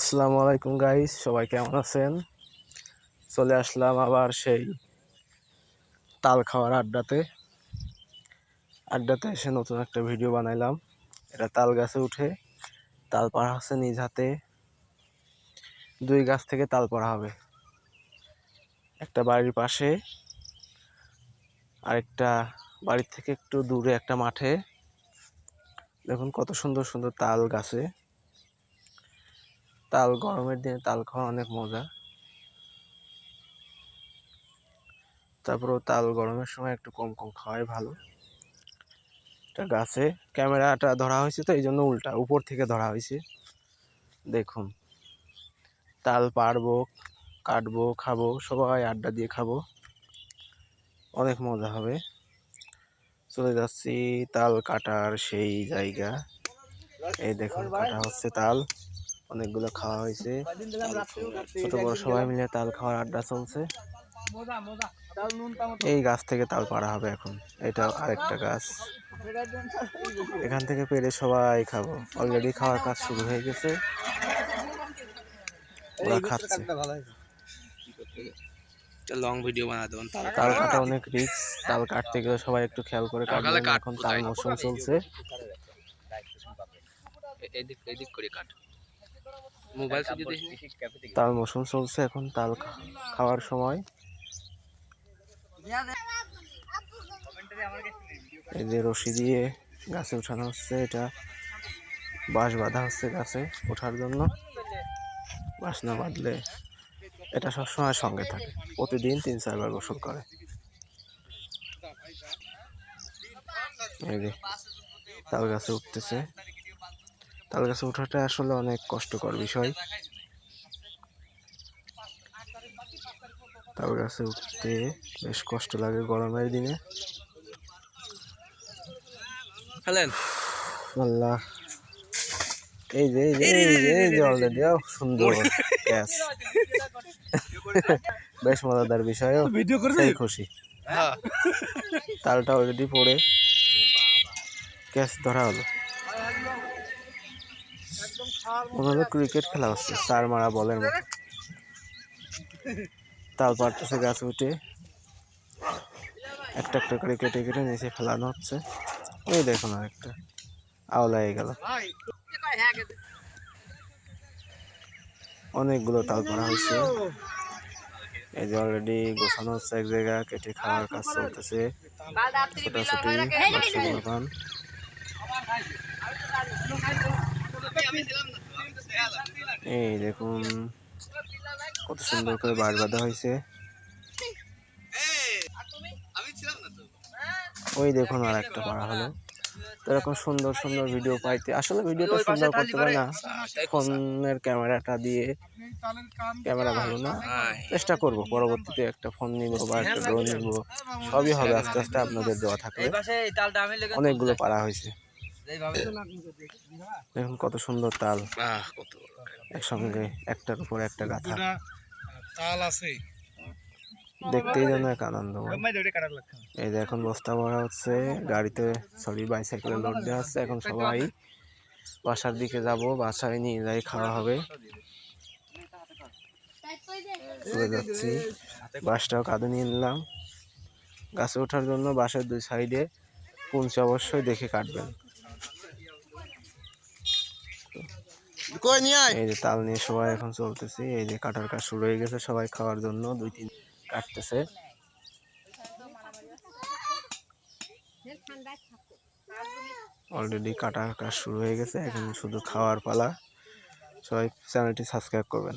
আসসালামু আলাইকুম গাইস সবাই কেমন আছেন? চলে আসলাম আবার সেই তাল খাওয়ার আড্ডাতে। আড্ডাতে এসে নতুন একটা ভিডিও বানাইলাম। এটা তাল গাছে উঠে তাল পাড়া হচ্ছে নিজ হাতে। দুই গাছ থেকে তাল পাড়া হবে। একটা বাড়ির পাশে, আরেকটা বাড়ির থেকে একটু দূরে একটা মাঠে। দেখুন কত সুন্দর সুন্দর তাল গাছে। তাল, গরমের দিনে তাল খাওয়া অনেক মজা। তারপরেও তাল গরমের সময় একটু কম কম খাওয়াই ভালো। এটা গাছে ক্যামেরাটা ধরা হয়েছে তো এই জন্য উল্টা উপর থেকে ধরা হয়েছে। দেখুন, তাল পারব কাটবো, খাব, সবাই আড্ডা দিয়ে খাব। অনেক মজা হবে। চলে যাচ্ছি তাল কাটার সেই জায়গা। এই দেখুন, কাটা হচ্ছে তাল। অনেকগুলো খাওয়া হয়েছে। ছোট বড় সবাই মিলে তাল খাওয়ার আড্ডা চলছে। এই গাছ থেকে তাল পাড়া হবে এখন। এটা আরেকটা গাছ। এখান থেকে পেরে সবাই খাব। অলরেডি খাওয়ার কাজ শুরু হয়ে গেছে। ওরা খাচ্ছে। লং ভিডিও বানা দেবেন তাল কাটা অনেক রিস্ক তাল কাটতে গেলে সবাই একটু খেয়াল করে কাটবেন। এখন তাল মৌসুম চলছে। এদিক এদিক করে কাট। মোবাইল যদি তাল মৌসুম চলছে এখন তাল খা- খাওয়ার সময়। এই যে রশি দিয়ে গাছে উঠানো হচ্ছে এটা বাঁশ বাঁধা হচ্ছে গাছে ওঠার জন্য। বাঁশ না বাঁধলে এটা সবসময় সঙ্গে থাকে প্রতিদিন তিন চারবার গোসল করে। এই যে তাল গাছে উঠতেছে। তাল গাছে ওঠাটা আসলে অনেক কষ্টকর বিষয়। তাল গাছে উঠতে বেশ কষ্ট লাগে গরমের দিনে। আল্লাহ। এই যে এই যে এই যে এই যে অলরেডি সুন্দর ক্যাচ বেশ মজাদার বিষয় ভিডিও সেই খুশি। হ্যাঁ। তালটা অলরেডি পড়ে। ক্যাচ ধরা হলো। হলো ক্রিকেট খেলা হচ্ছে চার মারা বলের মতো তাল পাড়তেছে গাছ উঠে। একটা একটা করে কেটে কেটে নিচে ফেলানো হচ্ছে। ওই দেখুন আরেকটা আওলায় গেল। অনেকগুলো তাল পাড়া হয়েছে। এই যে অলরেডি গোছানো হচ্ছে এক জায়গা কেটে খাওয়ার কাজ চলতেছে। ছোটাছুটি এই দেখুন, কত সুন্দর করে বাড় বাঁধা হয়েছে। ওই দেখুন আর একটা পাড়া হলো এরকম সুন্দর সুন্দর ভিডিও পাইতে আসলে ভিডিওটা সুন্দর করতে পারে না। ফোনের ক্যামেরাটা দিয়ে ক্যামেরা ভালো না। চেষ্টা করব, পরবর্তীতে একটা ফোন নিব বা একটা ড্রোন নিব। সবই হবে, আস্তে আস্তে আপনাদের দেওয়া থাকলে অনেকগুলো পাড়া হয়েছে। দেখুন কত সুন্দর তাল। কত একসঙ্গে একটার উপর একটা গাথা। তাল আছে। দেখতেই যেন এক আনন্দ এই যে এখন বস্তা ভরা হচ্ছে গাড়িতে সরি বাইসাইকেলে লোড দেওয়া হচ্ছে এখন সবাই বাসার দিকে যাব বাসায় নিয়ে যাই খাওয়া হবে। চলে যাচ্ছি। বাসটাও কাঁধে নিয়ে নিলাম। গাছে ওঠার জন্য বাসের দুই সাইডে পুঞ্চ অবশ্যই দেখে কাটবেন। এই যে তাল নিয়ে সবাই এখন চলতেছে, এই যে কাটার কাজ শুরু হয়ে গেছে সবাই খাওয়ার জন্য, দুই তিন কাটতেছে। অলরেডি কাটার কাজ শুরু হয়ে গেছে, এখন শুধু খাওয়ার পালা। সবাই চ্যানেলটি সাবস্ক্রাইব করবেন।